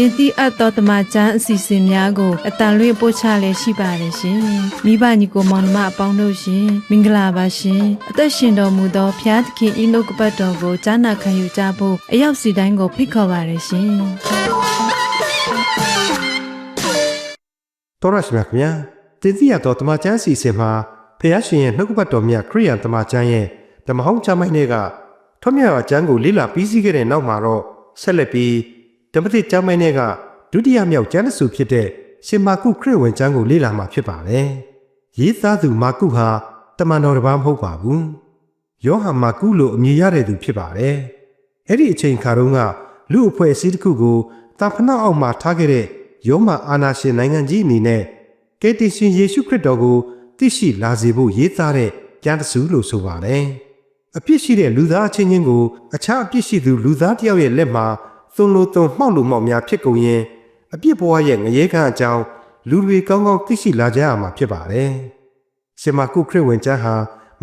တင်တိအပ်သောတမချန်းအစီအစဉ်များကိုအတန်လွင့်ပို့ချလည်းရှိပါတယ်ရှင်။မိဘညီကိုမောင်နှမအပေါင်းတို့ရှင်မင်္ဂလာပါရှင်။အသက်ရှင်တော်မူသောဖျားသခင်ဤနှုတ်ကပတ်တော်ကိုကြားနာခံယူကြဖို့အရောက်စီတိုင်းကိုဖိတ်ခေါ်ပါတယ်ရှင်။တော်ရရှိမြခင်ဗျာတင်စီရတော်တမချန်းစီစဉ်မှာဖះရှင်ရဲ့နှုတ်ကပတ်တော်မြတ်ခရိယန်တမချန်းရဲ့ဓမ္မဟောင်းချမိုင်းတွေကထွတ်မြတ်အကျမ်းကိုလေ့လာပြီးစီးခဲ့တဲ့နောက်မှာတော့ဆက်လက်ပြီး ဓမ္မသစ်ကျမ်းမိုင်းတွေကဒုတိယမြောက်ကျမ်းတစ်စုဖြစ်တဲ့ရှင်မာကုခရစ်ဝင်ကျမ်းကိုလေ့လာမှာဖြစ်ပါတယ်ရေးသားသူမာကုဟာတမန်တော်တစ်ပါးမဟုတ်ပါဘူးယောဟန်မာကုလို့အမည်ရတဲ့သူဖြစ်ပါတယ်အဲ့ဒီအချိန်ခါတုန်းကလူအဖွဲ့အစည်းတစ်ခုကိုတာဖနာအောက်မှာထားခဲ့တဲ့ယောမအာနာရှင်နိုင်ငံကြီးအနေနဲ့ကယ်တင်ရှင်ယေရှုခရစ်တော်ကိုသိရှိလာစေဖို့ရေးသားတဲ့ကျမ်းတစ်စုလို့ဆိုပါတယ်။အပြစ်ရှိတဲ့လူသားအချင်းချင်းကိုအခြားအပြစ်ရှိသူလူသားတစ်ယောက်ရဲ့လက်မှာ သွန်လို့သွန်မှောက်လို့မှောက်များဖြစ်ကုန်ရင်အပြစ်ဘဝရဲ့ငရဲခံအကြောင်းလူတွေကောင်းကောင်းသိရှိလာကြရမှာဖြစ်ပါတယ်။ရှင်မာကုခရစ်ဝင်ကျမ်းဟာ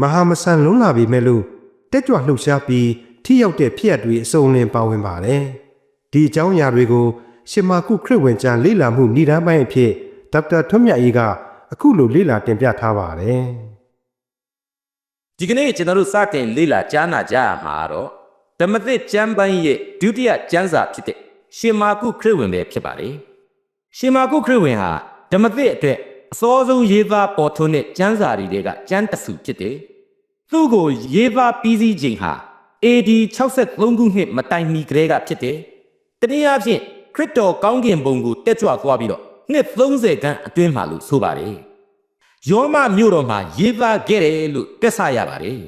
မဟာမဆန်လုံးလာပြီမဲ့လို့တက်ကြွလှုပ်ရှားပြီးထိရောက်တဲ့ဖြစ်ရပ်တွေအစုံလင်ပါဝင်ပါတယ်။ဒီအကြောင်းအရာတွေကိုရှင်မာကုခရစ်ဝင်ကျမ်းလေ့လာမှုဏ္ဍာန်ပိုင်းအဖြစ်ဒေါက်တာထွန်းမြတ်အေးကအခုလိုလေ့လာတင်ပြထားပါတယ်။ဒီကနေ့ကျွန်တော်တို့စတင်လေ့လာကြားနာကြရမှာတော့ ဓမ္မသစ်ကျမ်းပိုင်းရဲ့ဒုတိယကျမ်းစာဖြစ်တဲ့ရှင်မာကုခရစ်ဝင်ပဲဖြစ်ပါတယ်။ရှင်မာကုခရစ်ဝင်ဟာဓမ္မသစ်အတွက်အစောဆုံးရေးသားပေါ်ထွန်းတဲ့ကျမ်းစာတွေကကျမ်းတစ်စုဖြစ်တယ်။သူ့ကိုရေးသားပြီးစီးခြင်းဟာ AD 63ခုနှစ်မတိုင်မီကလေးကဖြစ်တယ်။တနည်းအားဖြင့်ခရစ်တော်ကောင်းကင်ဘုံကိုတက်ကြွသွားပြီးတော့နှစ်30ခန်းအတွင်းမှာလို့ဆိုပါတယ်။ယောမမြို့တော်မှာရေးသားခဲ့တယ်လို့တက်ဆရပါတယ်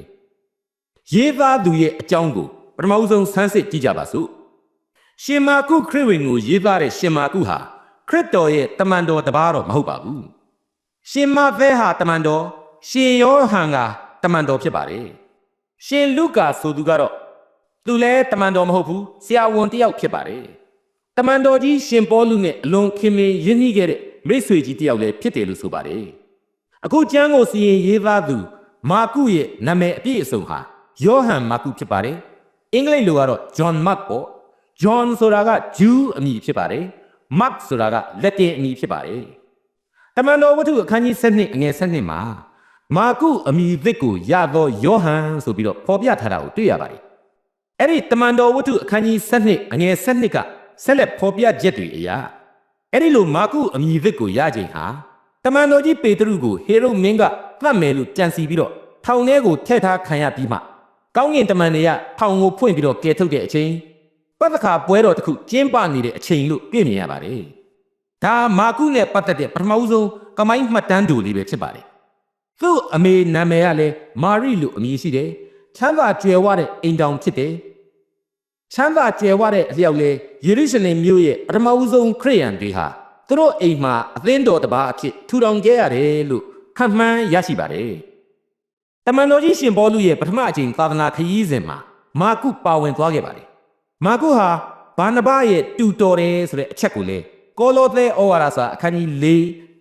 ။ရေးသားသူရဲ့အကြောင်းကို ပထမဦးဆုံးဆန်းစစ်ကြည့်ကြပါစို့။ရှင်မာကုခရစ်ဝင်ကိုရေးသားတဲ့ရှင်မာကုဟာခရစ်တော်ရဲ့တမန်တော်တစ်ပါးတော့မဟုတ်ပါဘူး။ရှင်မာဖဲဟာတမန်တော်ရှင်ယောဟန်ကတမန်တော်ဖြစ်ပါတယ်။ရှင်လုကာဆိုသူကတော့သူလည်းတမန်တော်မဟုတ်ဘူးဆရာဝန်တစ်ယောက်ဖြစ်ပါတယ်။တမန်တော်ကြီးရှင်ပေါလုနဲ့အလွန်ခင်မင်ရင်းနှီးခဲ့တဲ့မိတ်ဆွေကြီးတစ်ယောက်လည်းဖြစ်တယ်လို့ဆိုပါတယ်။အခုကျမ်းကိုစီရင်ရေးသားသူမာကုရဲ့နာမည်အပြည့်အစုံဟာယောဟန်မာကုဖြစ်ပါတယ်။ အင်္ဂလိပ်လိုကတော့ John Mark ပေါ့။ John ဆိုတာကဂျူးအမည်ဖြစ်ပါတယ်။ Mark ဆိုတာကလက်တင်အမည်ဖြစ်ပါတယ်။တမန်တော်ဝတ္ထုအခန်းကြီး7အငယ်7မှာမာကုအမည်သစ်ကိုရသောယောဟန်ဆိုပြီးတော့ဖော်ပြထားတာကိုတွေ့ရပါတယ်။အဲ့ဒီတမန်တော်ဝတ္ထုအခန်းကြီး7အငယ်7ကဆက်လက်ဖော်ပြချက်တွေအရာအဲ့ဒီလိုမာကုအမည်သစ်ကိုရခြင်းဟာတမန်တော်ကြီးပေတရုကိုဟေရုမင်းကသတ်မယ်လို့ကြံစီပြီးတော့ထောင်ထဲကိုထည့်ထားခံရပြီးမှ ကောင်းကင်တမန်တွေကထောင်ကိုဖွင့်ပြီးတော့ကယ်ထုတ်တဲ့အချိန်ပတ်သက်ခါပွဲတော်တစ်ခုကျင်းပနေတဲ့အချိန်လို့ပြမြင်ရပါတယ်။ဒါမာကုနဲ့ပတ်သက်တဲ့ပထမဦးဆုံးကမိုင်းမှတ်တမ်းတူလေးပဲဖြစ်ပါတယ်။သူ့အမေနာမည်ကလည်းမာရိလို့အမည်ရှိတယ်။ချမ်းသာကြွယ်ဝတဲ့အိမ်တောင်ဖြစ်တယ်။ချမ်းသာကြွယ်ဝတဲ့အလျောက်လေယေရုရှလင်မြို့ရဲ့ပထမဦးဆုံးခရိယန်တွေဟာသူတို့အိမ်မှာအသင်းတော်တစ်ပါးအဖြစ်ထူထောင်ခဲ့ရတယ်လို့ခန့်မှန်းရရှိပါတယ်။ တမန်တော်ကြီးရှင်ဘောလူရဲ့ပထမအချိန်သာသနာခရီးစဉ်မှာမာကုပါဝင်သွားခဲ့ပါတယ်။မာကုဟာဘာနဘရဲ့တူတော်တယ်ဆိုတဲ့အချက်ကိုလေကောလောသဲဩဝါဒစာအခန်းကြီး၄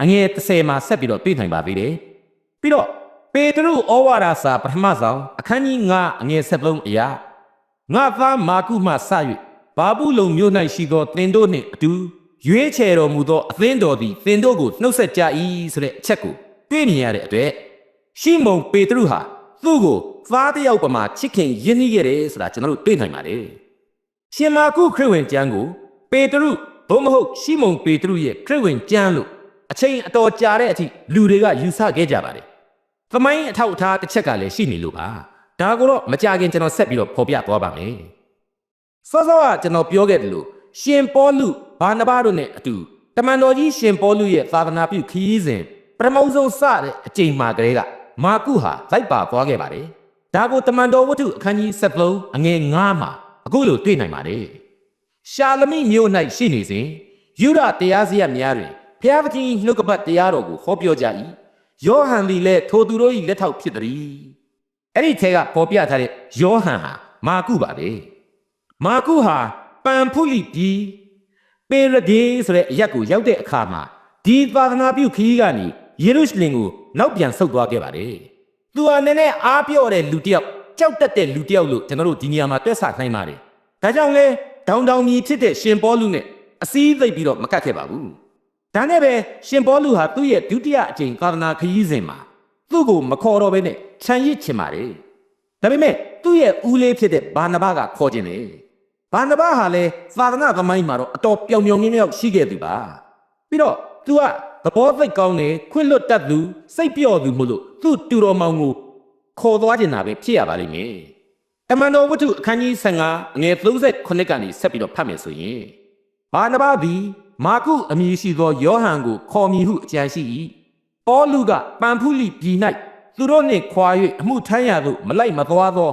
အငယ်30မှာဆက်ပြီးတော့တွေ့နိုင်ပါသေးတယ်။ပြီးတော့ပေတရုဩဝါဒစာပထမဆောင်အခန်းကြီး9အငယ်73အရာငါသားမာကုမှစ၍ဘာဘူးလုံမြို့၌ရှိသောသင်တို့နှင့်အတူရွေးချယ်တော်မူသောအသင်းတော်သည်သင်တို့ကိုနှုတ်ဆက်ကြ၏ဆိုတဲ့အချက်ကိုတွေ့မြင်ရတဲ့အတွက် ရှီမုန်ပေတရုဟာသူ့ကိုသားတစ်ယောက်ပမာချစ်ခင်ယဉ်နှီးခဲ့တယ်ဆိုတာကျွန်တော်တို့တွေ့နိုင်ပါတယ်။ရှင်မာကုခရစ်ဝင်ကျမ်းကိုပေတရုဘုံမဟုတ်ရှီမုန်ပေတရုရဲ့ခရစ်ဝင်ကျမ်းလို့အချိန်အတော်ကြာတဲ့အထိလူတွေကယူဆခဲ့ကြပါတယ်။သမိုင်းအထောက်အထားတစ်ချက်ကလည်းရှိနေလို့ပါ။ဒါကိုတော့မကြခင်ကျွန်တော်ဆက်ပြီးတော့ဖော်ပြသွားပါမယ်။စောစောကကျွန်တော်ပြောခဲ့တယ်လို့ရှင်ပေါလုဘာနဘာတို့နဲ့အတူတမန်တော်ကြီးရှင်ပေါလုရဲ့သာသနာပြုခရီးစဉ်ပထမဆုံးစတဲ့အချိန်မှကလေးက မာကုဟာလိုက်ပါသွားခဲ့ပါတယ်။ဒါကိုတမန်တော်ဝတ္ထုအခန်းကြီး73အငယ်9မှာအခုလိုတွေ့နိုင်ပါတယ်။ရှာလမိမြို့၌ရှိနေစဉ်ယူဒတရားစရပ်များတွင်ဖျားသခင်နှုတ်ကပတ်တရားတော်ကိုဟောပြောကြ၏။ယောဟန်သည်လည်းထိုသူတို့၏လက်ထောက်ဖြစ်သည်။အဲ့ဒီထဲကပေါ်ပြထားတဲ့ယောဟန်ဟာမာကုပါပဲ။မာကုဟာပန်ဖုလိပြည်ပေရဒေဆိုတဲ့အရက်ကိုရောက်တဲ့အခါမှာဒီသာသနာပြုခရီးကနေ ယေရုရှလင်ကိုနောက်ပြန်ဆုတ်သွားခဲ့ပါတယ်။သူဟာနည်းနည်းအားပြော့တဲ့လူတစ်ယောက်ကြောက်တတ်တဲ့လူတစ်ယောက်လို့ကျွန်တော်တို့ဒီနေရာမှာတွက်ဆနိုင်ပါတယ်။ဒါကြောင့်လဲဒေါင်ဒေါင်မြည်ဖြစ်တဲ့ရှင်ပေါလုနဲ့အစည်းသိပ်ပြီးတော့မကတ်ခဲ့ပါဘူး။ဒါနဲ့ပဲရှင်ပေါလုဟာသူ့ရဲ့ဒုတိယအကြိမ်သာသနာခရီးစဉ်မှာသူ့ကိုမခေါ်တော့ဘဲနဲ့ခြံရစ်ချင်ပါတယ်။ဒါပေမဲ့သူ့ရဲ့ဦးလေးဖြစ်တဲ့ဘာနဘကခေါ်ခြင်းတယ်။ဘာနဘဟာလည်းသာသနာသမိုင်းမှာတော့အတော်ပြောင်ပြောင်မြင်းမြင်းရှိခဲ့သူပါ။ပြီးတော့ तू က သဘောသိပ်ကောင်းတယ်ခွင့်လွတ်တတ်သူစိတ်ပြော့သူမို့လို့သူ့တူတော်မောင်ကိုခေါ်သွားကျင်တာပဲဖြစ်ရပါလိမ့်မယ်။တမန်တော်ဝတ္ထုအခန်းကြီး15အငယ်38ကနေဆက်ပြီးတော့ဖတ်မယ်ဆိုရင်ဘာနဘသည်မာကုအမည်ရှိသောယောဟန်ကိုခေါ်မည်ဟုအကြံရှိ၏။ပေါလုကပန်ဖုလိပြည်၌သူတို့နှင့်ခွာ၍အမှုထမ်းရသို့မလိုက်မသွားသော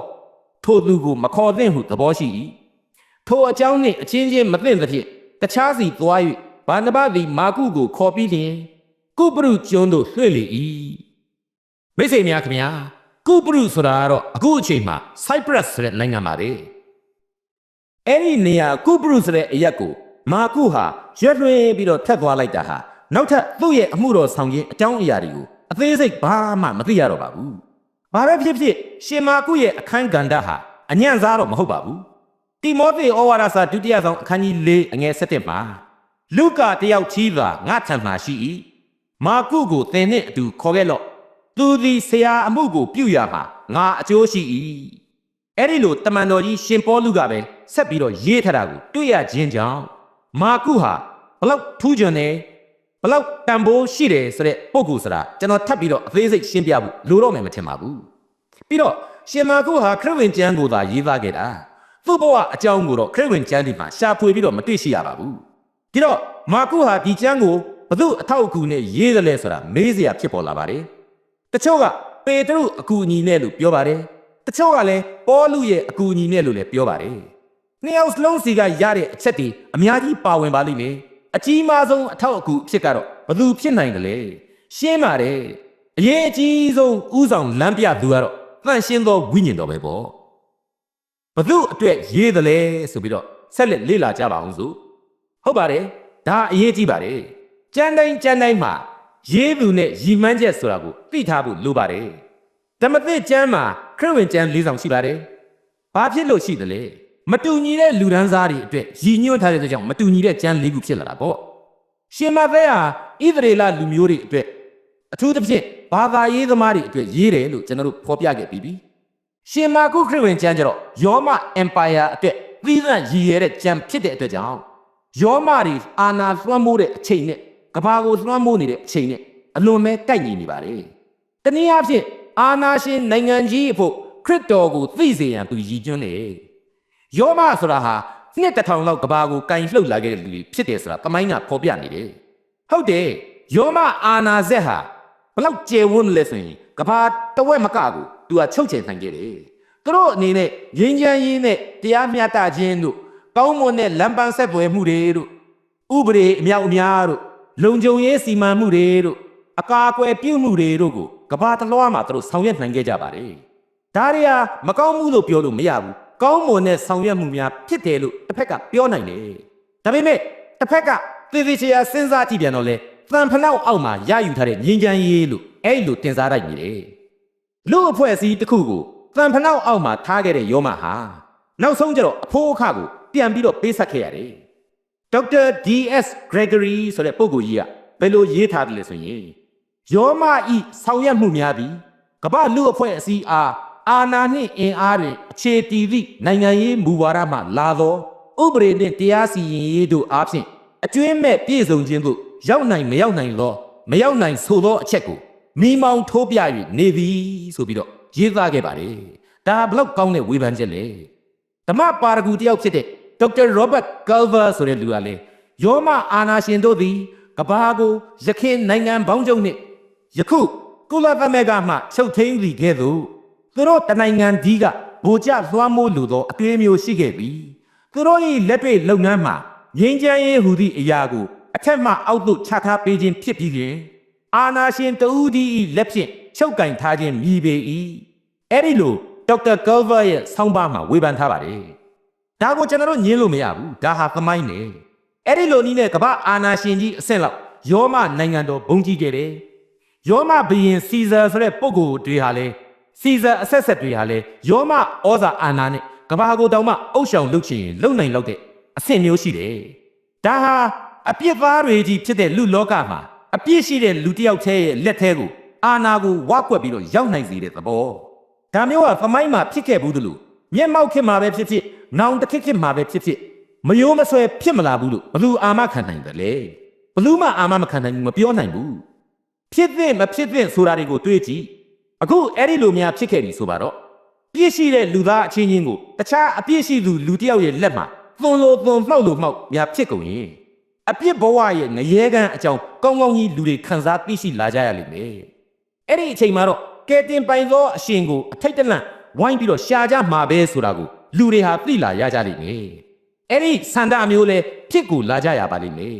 ထိုသူကိုမခေါ်သင့်ဟုသဘောရှိ၏။ထိုအကြောင်းနှင့်အချင်းချင်းမသိသဖြင့်တခြားစီသွား၍ ဘာနဘသည်မာကုကိုခေါ်ပြီးလျှင်ကုပရုကျွန်းသို့လွှဲလေ၏မိတ်ဆွေများခင်ဗျာကုပရုဆိုတာကတော့အခုအချိန်မှာ Cyprus ဆိုတဲ့နိုင်ငံပါလေအဲ့ဒီနေရာကုပရုဆိုတဲ့အရက်ကိုမာကုဟာရွက်လွှဲပြီးတော့ထပ်သွားလိုက်တာဟာနောက်ထပ်သူ့ရဲ့အမှုတော်ဆောင်ခြင်းအကြောင်းအရာတွေကိုအသေးစိတ်ဘာမှမသိရတော့ပါဘူးဘာပဲဖြစ်ဖြစ်ရှင်မာကုရဲ့အခန်းကဏ္ဍဟာအညံ့စားတော့မဟုတ်ပါဘူးတိမောသေဩဝါဒစာဒုတိယဆောင်အခန်းကြီး၄အငယ်၁၁မှာ လူကာတယောက်ချီးသာငါထံမှာရှိ၏မာကုကိုသင်နှင့်အတူခေါ်ခဲ့လော့သူသည်ဆရာအမှုကိုပြုရမှာငါအကျိုးရှိ၏အဲ့ဒီလိုတမန်တော်ကြီးရှင်ပေါလုကပဲဆက်ပြီးတော့ရေးထတာကိုတွေ့ရခြင်းကြောင့်မာကုဟာဘလောက်ထူးချွန်တယ်ဘလောက်တန်ဖိုးရှိတယ်ဆိုတဲ့ပုံကူဆိုတာကျွန်တော်ထပ်ပြီးတော့အသေးစိတ်ရှင်းပြဖို့လိုတော့မယ်မထင်ပါဘူးပြီးတော့ရှင်မာကုဟာခရစ်ဝင်ကျမ်းကိုသာရေးသားခဲ့တာသူ့ဘဝအကြောင်းကိုတော့ခရစ်ဝင်ကျမ်းဒီမှာရှာဖွေပြီးတော့မတွေ့ရှိရပါဘူး ဒီတော့မာကုဟာဒီကျမ်းကိုဘု து အထောက်အကူနဲ့ရေးတယ်လဲဆိုတာမေးစရာဖြစ်ပေါ်လာပါတယ်တချို့ကပေတရုအကူအညီနဲ့လို့ပြောပါတယ်တချို့ကလည်းပေါလုရဲ့အကူအညီနဲ့လို့လည်းပြောပါတယ်နှစ်ယောက်စလုံးစီကရတဲ့အချက်တွေအများကြီးပါဝင်ပါလိမ့်မယ်အကြီးမားဆုံးအထောက်အကူအဖြစ်ကတော့ဘယ်သူဖြစ်နိုင်တယ်လဲရှင်းပါတယ်အရေးအကြီးဆုံးဥဆောင်လမ်းပြသူကတော့တန့်ရှင်းသောဝိညာဉ်တော်ပဲပေါ့ဘသူအတွက်ရေးတယ်လဲဆိုပြီးတော့ဆက်လက်လေ့လာကြပါအောင်စို့ ဟုတ်ပါတယ်ဒါအရေးကြီးပါတယ်ကြမ်းတိုင်းကြမ်းတိုင်းမှာရေးသူနဲ့ရီမန်းချက်ဆိုတာကိုသိထားဖို့လိုပါတယ်ဓမ္မသစ်ကျမ်းမှာခရစ်ဝင်ကျမ်း၄ဆောင်ရှိပါတယ်ဘာဖြစ်လို့ရှိတယ်လဲမတူညီတဲ့လူဒန်းစားတွေအတွက်ရည်ညွှန်းထားတဲ့အတွက်ကြောင့်မတူညီတဲ့ကျမ်း၄ခုဖြစ်လာတာပေါ့ရှင်မသက်ဟာဣသရေလလူမျိုးတွေအတွက်အထူးသဖြင့်ဘာသာရေးသမားတွေအတွက်ရေးတယ်လို့ကျွန်တော်တို့ဖော်ပြခဲ့ပြီးပြီရှင်မာကုခရစ်ဝင်ကျမ်းကျတော့ယောမအင်ပါယာအတွက်သီးသန့်ရည်ရတဲ့ကျမ်းဖြစ်တဲ့အတွက်ကြောင့် ယောမတွေအာနာလွှမ်းမိုးတဲ့အချိန်နဲ့ကဘာကိုလွှမ်းမိုးနေတဲ့အချိန်နဲ့အလွန်ပဲတိုက်ညီနေပါလေတနည်းအားဖြင့်အာနာရှင်နိုင်ငံကြီးအဖို့ခရစ်တော်ကိုသိစေရန်သူရည်ကျွန်းတယ်ယောမဆိုတာဟာနှစ်တစ်ထောင်လောက်ကဘာကိုကင်လှုပ်လာခဲ့တဲ့လူတွေဖြစ်တယ်ဆိုတာတမိုင်းကဖော်ပြနေတယ်ဟုတ်တယ်ယောမအာနာဇက်ဟာဘလောက်ကျယ်ဝန်းလဲဆိုရင်ကဘာတဝက်မကကိုသူကချုပ်ချယ်နိုင်ခဲ့တယ်သူတို့အနေနဲ့ရင်းချမ်းရင်းနဲ့တရားမျှတခြင်းတို့ ကောင်းမွန်တဲ့လမ်းပန်းဆက်သွယ်မှုတွေတို့ဥပဒေအမြောက်အများတို့လုံခြုံရေးစီမံမှုတွေတို့အကာအကွယ်ပြုမှုတွေတို့ကိုကဘာတလွှားမှာသူတို့ဆောင်ရွက်နိုင်ခဲ့ကြပါတယ်ဒါတွေဟာမကောင်းမှုလို့ပြောလို့မရဘူးကောင်းမွန်တဲ့ဆောင်ရွက်မှုများဖြစ်တယ်လို့တစ်ဖက်ကပြောနိုင်တယ်ဒါပေမဲ့တစ်ဖက်ကသေသေးချာချာစဉ်းစားကြည့်ပြန်တော့လေတန်ဖလောက်အောက်မှာရယူထားတဲ့ငြိမ်းချမ်းရေးလို့အဲ့လိုတင်စားလိုက်နေတယ်လူအဖွဲ့အစည်းတစ်ခုကိုတန်ဖလောက်အောက်မှာထားခဲ့တဲ့ယောမဟာနောက်ဆုံးကျတော့အဖိုးအခကို ပြန်ပြီးတော့ပေးဆက်ခဲ့ရတယ်ဒေါက်တာ DS Gregory ဆိုတဲ့ပုဂ္ဂိုလ်ကြီးကဘယ်လိုရေးထားတယ်လဲဆိုရင်ယောမဤဆောင်ရွက်မှုများသည်ကမ္ဘာလူအဖွဲ့အစည်းအားအာနာနှင့်အင်အားတွင်အခြေတည်သည့်နိုင်ငံရေးမူဝါဒမှလာသောဥပဒေနှင့်တရားစီရင်ရေးတို့အားဖြင့်အကျွင်းမဲ့ပြည့်စုံခြင်းသို့ရောက်နိုင်မရောက်နိုင်သောမရောက်နိုင်ဆိုသောအချက်ကိုမိမောင်ထိုးပြ၍နေသည်ဆိုပြီးတော့ရေးသားခဲ့ပါတယ်ဒါဘလောက်ကောင်းတဲ့ဝေဖန်ချက်လဲဓမ္မပါရဂူတယောက်ဖြစ်တဲ့ ဒေါက်တာရောဘတ်ကယ်ဗာဆိုတဲ့လူကလည်းယောမအာနာရှင်တို့သည်ကဘာကိုရခင်နိုင်ငံပေါင်းချုပ်နှင့်ယခုကုလသမဂ္ဂမှချုပ်ထိန်သည်ကဲ့သို့သူတို့တနိုင်ငံဒီကဗိုလ်ကျလွှမ်းမိုးလိုသောအသွေးမျိုးရှိခဲ့ပြီးသူတို့၏လက်တွေ့လုပ်ငန်းမှာငြိမ်းချမ်းရေးဟူသည့်အရာကိုအထက်မှအောက်သို့ချထားပေးခြင်းဖြစ်ပြီးရင်အာနာရှင်တဦးဒီ၏လက်ဖြင့်ချုပ်ကင်ထားခြင်းမြည်ပေ၏အဲ့ဒီလိုဒေါက်တာကယ်ဗာရဲ့ဆောင်းပါးမှာဝေဖန်ထားပါတယ် ဒါကိုကျွန်တော်တို့ညင်းလို့မရဘူးဒါဟာသမိုင်းနေအဲ့ဒီလိုနည်းနဲ့ကမ္ဘာအာနာရှင်ကြီးအဆင့်လောက်ယောမနိုင်ငံတော်ဘုံကြီးခဲ့တယ်ယောမဘုရင်စီဇာဆိုတဲ့ပုဂ္ဂိုလ်တွေဟာလေစီဇာအဆက်ဆက်တွေဟာလေယောမဩဇာအာဏာနဲ့ကမ္ဘာကိုတောင်မှအုပ်ရှောင်လုပ်ချင်ရင်လုပ်နိုင်လောက်တဲ့အဆင့်မျိုးရှိတယ်ဒါဟာအပြစ်သားတွေကြီးဖြစ်တဲ့လူလောကမှာအပြစ်ရှိတဲ့လူတစ်ယောက်တည်းရဲ့လက်ထဲကိုအာဏာကိုဝါကွက်ပြီးတော့ရောက်နိုင်စေတဲ့သဘောဒါမျိုးကသမိုင်းမှာဖြစ်ခဲ့ဘူးတလို့ မျက်မှောက်ခေတ်မှာပဲဖြစ်ဖြစ်နောင်တစ်ခေတ်ခေတ်မှာပဲဖြစ်ဖြစ်မယိုးမဆွဲဖြစ်မလာဘူးလို့ဘလူအာမခံနိုင်တယ်လေဘလူမအာမမခံနိုင်ဘူးမပြောနိုင်ဘူးဖြစ်တဲ့မဖြစ်တဲ့ဆိုတာတွေကိုတွေးကြည့်အခုအဲ့ဒီလိုများဖြစ်ခဲ့ပြီဆိုပါတော့ပြည့်ရှိတဲ့လူသားအချင်းချင်းကိုတခြားအပြည့်ရှိသူလူတစ်ယောက်ရဲ့လက်မှာသွန်လို့သွန်မှောက်လို့မှောက်များဖြစ်ကုန်ရင်အပြစ်ဘဝရဲ့ငရဲကန်းအကြောင်းကောင်းကောင်းကြီးလူတွေခံစားသိရှိလာကြရလိမ့်မယ်အဲ့ဒီအချိန်မှာတော့ကဲတင်ပိုင်သောအရှင်ကိုအထိတ်တလန့် ဝိုင်းပြီးတော့ရှာကြမှာပဲဆိုတာကိုလူတွေဟာသိလာရကြလိမ့်မယ်အဲ့ဒီဆန္ဒမျိုးလဲဖြစ်ကိုလာကြရပါလိမ့်မယ်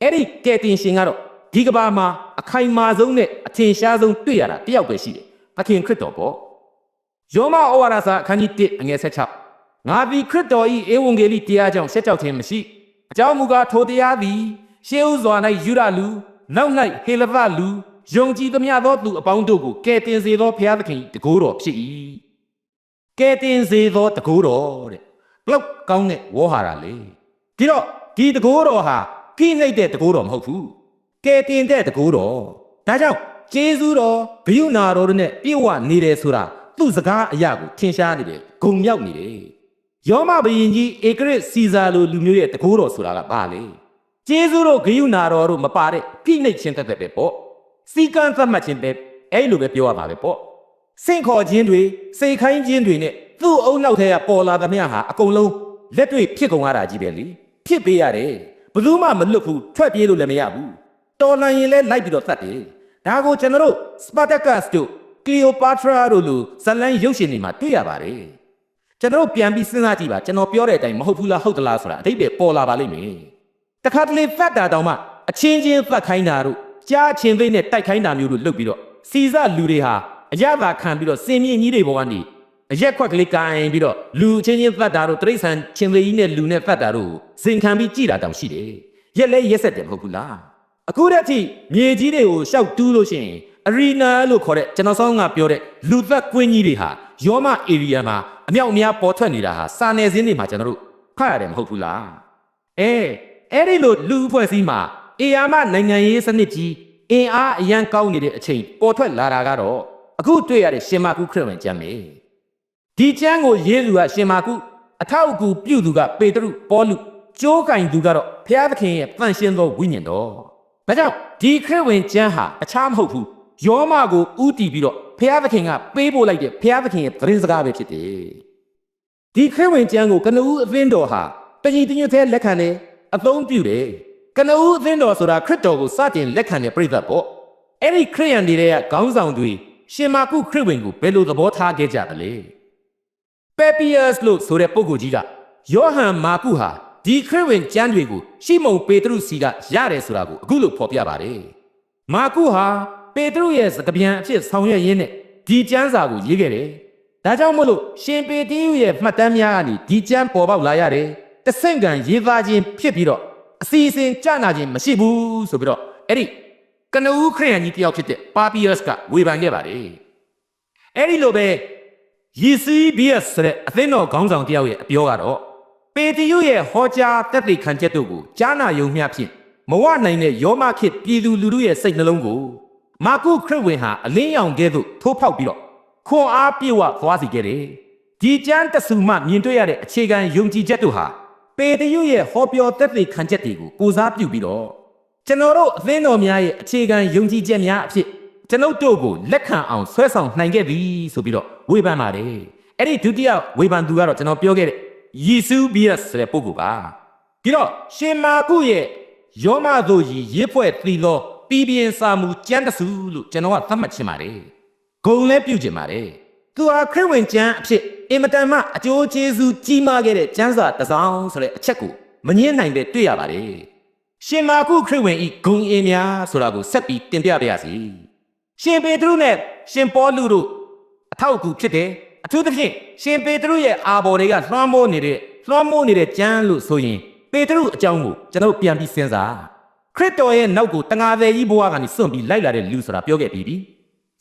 အဲ့ဒီကဲတင်ရှင်ကတော့ဒီကဘာမှာအခိုင်မာဆုံးနဲ့အထင်ရှားဆုံးတွေ့ရတာတယောက်ပဲရှိတယ်သခင်ခရစ်တော်ပေါ့ယောမဩဝါဒစာအခန်းကြီး1အငယ်16ငါသည်ခရစ်တော်၏ဧဝံဂေလိတရားကြောင့်ရှက်ကြောက်ခြင်းမရှိအကြောင်းမူကားထိုတရားသည်ရှေးဥစွာ၌ယူရလူနောက်၌ဟေလဗလူယုံကြည်သမျှသောသူအပေါင်းတို့ကိုကဲတင်စေသောဘုရားသခင်၏တကူတော်ဖြစ်၏ ကဲတင်စေသောတကူတော်တဲ့ဘလောက်ကောင်းတဲ့ဝေါ်ဟာရလေဒီတော့ဒီတကိုးတော်ဟာခိနှိပ်တဲ့တကိုးတော်မဟုတ်ဘူးကဲတင်တဲ့တကိုးတော်ဒါကြောင့်ဂျေဇုတော်ဘယုနာတော်တို့နဲ့ပြည့်ဝနေတယ်ဆိုတာသူ့စကားအရာကိုထင်ရှားနေတယ်ဂုံမြောက်နေတယ်ယောမဘယင်ကြီးဧကရစ်စီဇာလိုလူမျိုးရဲ့တကိုးတော်ဆိုတာကပါလေဂျေဇုတော်ဂယုနာတော်တို့မပါတဲ့ခိနှိပ်ခြင်းသက်သက်ပဲပေါ့စီကံသတ်မှတ်ခြင်းပဲအဲ့လိုပဲပြောရပါပဲပေါ့ စင့်ခေါ်ခြင်းတွေစိတ်ခိုင်းခြင်းတွေနဲ့သူ့အုံနောက်ထဲကပေါ်လာသမျှဟာအကုန်လုံးလက်တွေ့ဖြစ်ကုန်ရတာကြီးပဲလေဖြစ်ပေးရတယ်ဘယ်သူမှမလွတ်ဘူးထွက်ပြေးလို့လည်းမရဘူးတော်လန်ရင်လည်းလိုက်ပြီးတော့သတ်တယ်ဒါကိုကျွန်တော်တို့စပါတက်ကတ်တို့ကလီယိုပါထရာတို့လိုဇလန်ရုပ်ရှင်တွေမှာတွေ့ရပါတယ်ကျွန်တော်တို့ပြန်ပြီးစဉ်းစားကြည့်ပါကျွန်တော်ပြောတဲ့အတိုင်းမဟုတ်ဘူးလားဟုတ်သလားဆိုတာအတိတ်ပဲပေါ်လာပါလိမ့်မယ်တခါတလေဖတ်တာတောင်မှအချင်းချင်းဖတ်ခိုင်းတာတို့ကြားချင်းသိနဲ့တိုက်ခိုင်းတာမျိုးတို့လုပ်ပြီးတော့စီစလူတွေဟာ အရသာခံပြီးတော့စင်မြင့်ကြီးတွေဘောကနေအရက်ခွက်ကလေးကိုင်ပြီးတော့လူချင်းချင်းဖတ်တာတို့တရိษံချင်းသေးကြီးနဲ့လူနဲ့ဖတ်တာတို့စင်ခံပြီးကြည်တာတောင်ရှိတယ်ရက်လဲရက်ဆက်တယ်မဟုတ်ဘူးလားအခုတည်းအထိမြေကြီးတွေကိုရှောက်တူးလို့ရှိရင်အရီနာလို့ခေါ်တဲ့ကျွန်တော်ဆောင်းကပြောတဲ့လူသက်ကွင်းကြီးတွေဟာယောမဧရိယာမှာအမြောက်အများပေါ်ထွက်နေတာဟာစာနယ်ဇင်းတွေမှာကျွန်တော်တို့ဖတ်ရတယ်မဟုတ်ဘူးလားအဲအဲ့ဒီလိုလူအဖွဲ့အစည်းမှာအေယာမနိုင်ငံရေးစနစ်ကြီးအင်အားအရန်ကောင်းနေတဲ့အချိန်ပေါ်ထွက်လာတာကတော့ အခုတွေ့ရတဲ့ရှင်မာကုခရစ်ဝင်ကျမ်းပဲဒီကျမ်းကိုယေရှုကရှင်မာကုအထောက်အကူပြုသူကပေတရုပေါလုကျိုးကင်သူကတော့ဖျားသခင်ရဲ့တန်ရှင်းသောဝိညာဉ်တော်ဒါကြောင့်ဒီခရစ်ဝင်ကျမ်းဟာအခြားမဟုတ်ဘူးယောမကိုဥတီပြီးတော့ဖျားသခင်ကပေးပို့လိုက်တဲ့ဖျားသခင်ရဲ့သတင်းစကားပဲဖြစ်တယ်ဒီခရစ်ဝင်ကျမ်းကိုကနဦးအသင်းတော်ဟာတညီတညွတ်သေးလက်ခံတယ်အသုံးပြုတယ်ကနဦးအသင်းတော်ဆိုတာခရစ်တော်ကိုစတင်လက်ခံတဲ့ပြိဿပေါ့အဲ့ဒီခရိယန်တွေရဲ့ခေါင်းဆောင်တွေ ရှင်မာကုခရစ်ဝင်ကိုဘယ်လိုသဘောထားခဲ့ကြသလဲပက်ပီယပ်စ်လို့ဆိုတဲ့ပုဂ္ဂိုလ်ကြီးကယောဟန်မာကုဟာဒီခရစ်ဝင်ကျမ်းတွေကိုရှီမုန်ပေတရုစီကရတယ်ဆိုတာကိုအခုလိုဖော်ပြပါတယ်မာကုဟာပေတရုရဲ့စကားပြန်အဖြစ်ဆောင်ရွက်ရင်းနဲ့ဒီကျမ်းစာကိုရေးခဲ့တယ်ဒါကြောင့်မို့လို့ရှင်ပေတရုရဲ့မှတ်တမ်းများကနေဒီကျမ်းပေါ်ပေါက်လာရတယ်။တဆင့်ကံရေးသားခြင်းဖြစ်ပြီးတော့အစီအစဉ်ကြနာခြင်းမရှိဘူးဆိုပြီးတော့အဲ့ဒီ ကနဦးခရိယန်ကြီးတယောက်ဖြစ်တဲ့ပါပီယပ်စ်ကဝေဖန်ခဲ့ပါတယ်။အဲ့ဒီလိုပဲယေစီဘီယပ်ဆိုတဲ့အသင်းတော်ခေါင်းဆောင်တယောက်ရဲ့အပြောကတော့ပေတရုရဲ့ဟောကြားတက်သိခံချက်တို့ကိုကြားနာယုံမျှဖြင့်မဝနိုင်တဲ့ယောမခေတ်ပြည်သူလူထုရဲ့စိတ်နှလုံးကိုမာကုခရစ်ဝင်ဟာအလင်းရောင်ကဲ့သို့ထိုးဖောက်ပြီးတော့ခွန်အားပြေဝသွားစီခဲ့တယ်။ဒီကျမ်းတဆူမှမြင်တွေ့ရတဲ့အခြေခံယုံကြည်ချက်တို့ဟာပေတရုရဲ့ဟောပြောသက်သေခံချက်တွေကိုကိုစားပြုပြီးတော့ ကျွန်တော်တို့အသင်းတော်များရဲ့အခြေခံယုံကြည်ချက်များအဖြစ်ကျွန်ုပ်တို့ကိုလက်ခံအောင်ဆွဲဆောင်နိုင်ခဲ့ပြီဆိုပြီးတော့ဝေဖန်ပါတယ်။အဲ့ဒီဒုတိယဝေဖန်သူကတော့ကျွန်တော်ပြောခဲ့တဲ့ယေရှုဘီယပ်ဆိုတဲ့ပုဂ္ဂိုလ်ပါ။ပြီးတော့ရှင်မာကုရဲ့ယောမသို့ရီရေးဖွဲ့သီလောပြည်ပြင်းစာမူကျမ်းတဆူလို့ကျွန်တော်ကသတ်မှတ်ချင်ပါတယ်။ဂုံလဲပြုတ်ကျင်ပါတယ်သူဟာခရစ်ဝင်ကျမ်းအဖြစ်အင်မတန်မှအကျိုးကျေးဇူးကြီးမားခဲ့တဲ့ကျမ်းစာတစ်စောင်းဆိုတဲ့အချက်ကိုမငင်းနိုင်ပဲတွေ့ရပါတယ် ရှင်မာကုခရစ်ဝင်ဤဂုံအင်းများဆိုတာကိုဆက်ပြီးတင်ပြပါရစေရှင်ပေတရုနဲ့ရှင်ပေါလုတို့အထောက်အကူဖြစ်တယ်အထူးသဖြင့်ရှင်ပေတရုရဲ့အာဘော်တွေကလွှမ်းမိုးနေတဲ့လွှမ်းမိုးနေတဲ့ကျမ်းလို့ဆိုရင်ပပေတရုအကြောင်းကိုကျွန်တော်ပြန်ပြီးစဉ်းစားခရစ်တော်ရဲ့နောက်ကိုတငါသည်ကြီးဘဝကနေစွန့်ပြီးလိုက်လာတဲ့လူဆိုတာပြောခဲ့ပြီးပြီ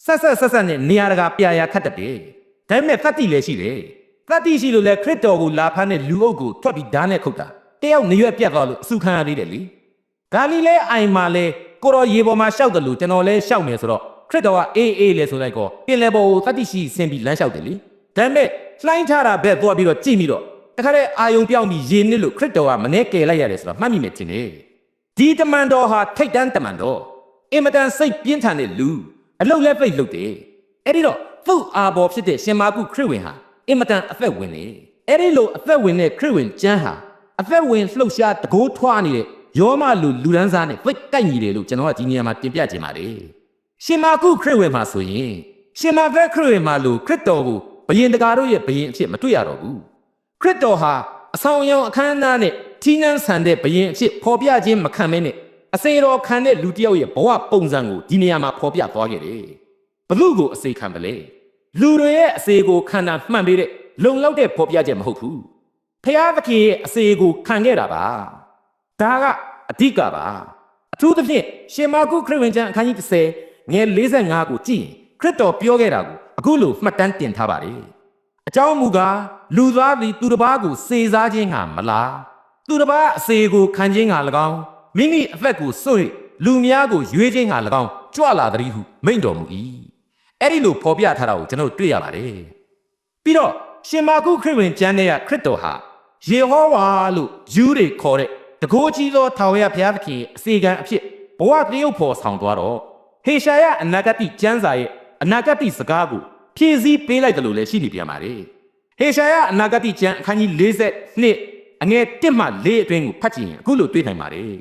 ဆက်ဆက်ဆက်ဆက်နဲ့နေရာတကာပြာရာခတ်တတ်တယ်ဒါပေမဲ့သတ္တိလည်းရှိတယ်သတ္တိရှိလို့လဲခရစ်တော်ကိုလာဖမ်းတဲ့လူအုပ်ကိုထွက်ပြီးဓာတ်နဲ့ခုတ်တာတယောက်နေရွက်ပြတ်သွားလို့အဆုခံရသေးတယ်လေ ဂါလိလဲအိုင်မာလဲကိုရောရေပေါ်မှာရှောက်တယ်လို့ကျွန်တော်လဲရှောက်မယ်ဆိုတော့ခရစ်တော်ကအေးအေးလဲဆိုလိုက်ကောပင်လယ်ပေါ်ကိုသတ္တိရှိဆင်းပြီးလမ်းလျှောက်တယ်လေဒါပေမဲ့လှိုင်းချတာဘက်သွားပြီးတော့ကြည့်ပြီးတော့တခါတည်းအာယုံပြောင်းပြီးရေနစ်လို့ခရစ်တော်ကမနေ့ကယ်လိုက်ရတယ်ဆိုတော့မှတ်မိမယ်တင်တယ်ဒီတမန်တော်ဟာထိတ်တန်းတမန်တော်အင်မတန်စိတ်ပြင်းထန်တဲ့လူအလုတ်လဲပိတ်လုတ်တယ်အဲ့ဒီတော့သူ့အာဘော်ဖြစ်တဲ့ရှင်မာကုခရစ်ဝင်ဟာအင်မတန်အသက်ဝင်လေအဲ့ဒီလိုအသက်ဝင်တဲ့ခရစ်ဝင်ကျမ်းဟာအသက်ဝင်လှုပ်ရှားတကိုးထွားနေတဲ့ ယောမလူလူဒန်းစားနဲ့ပိတ်ကိုက်ညီတယ်လို့ကျွန်တော်ကဒီနေရာမှာတင်ပြချင်ပါတယ်ရှင်မာကုခရစ်ဝင်မှာဆိုရင်ရှင်မာဘက်ခရစ်ဝင်မှာလို့ခရစ်တော်ကိုဘယင်တကာတို့ရဲ့ဘယင်အဖြစ်မတွေ့ရတော့ဘူးခရစ်တော်ဟာအဆောင်အယောင်အခမ်းအနားနဲ့ထီးနှန်းဆန်တဲ့ဘယင်အဖြစ်ဖော်ပြခြင်းမခံမဲနဲ့အစေတော်ခံတဲ့လူတစ်ယောက်ရဲ့ဘဝပုံစံကိုဒီနေရာမှာဖော်ပြသွားခဲ့တယ်ဘသူကိုအစေခံပလဲလူတွေရဲ့အစေကိုခံတာမှန်ပေတဲ့လုံလောက်တဲ့ဖော်ပြချက်မဟုတ်ဘူးဖျားသခင်ရဲ့အစေကိုခံခဲ့တာပါ ဒါကအဓိကပါအထူးသဖြင့်ရှင်မာကုခရစ်ဝင်ကျမ်းအခန်းကြီး30ငယ်45ကိုကြည့်ရင်ခရစ်တော်ပြောခဲ့တာကိုအခုလိုမှတ်တမ်းတင်ထားပါတယ်အကြောင်းမူကားလူသားသည်သူတစ်ပါးကိုစေစားခြင်းဟာမလားသူတစ်ပါးအစေကိုခံခြင်းဟာ၎င်းမိမိအသက်ကိုစွန့်၍လူများကိုရွေးခြင်းဟာ၎င်းကြွလာသည်ဟုမိန့်တော်မူ၏အဲ့ဒီလိုဖော်ပြထားတာကိုကျွန်တော်တွေ့ရပါတယ်ပြီးတော့ရှင်မာကုခရစ်ဝင်ကျမ်းထဲကခရစ်တော်ဟာယေဟောဝါလို့ယူတွေခေါ်တဲ့ တကိုးကြီးသောထာဝရဘုရားသခင်ရဲ့အစီကံအဖြစ်ဘဝတရုပ်ဖော်ဆောင်သွားတော့ဟေရှာယအနာဂတိကျမ်းစာရဲ့အနာဂတိစကားကိုဖြည့်ဆည်းပေးလိုက်တယ်လို့လည်းရှိနေပြန်ပါတယ်ဟေရှာယအနာဂတိကျမ်းအခန်းကြီး42အငယ်1မှ4အတွင်းကိုဖတ်ကြည့်ရင်အခုလိုတွေ့နိုင်ပါတယ်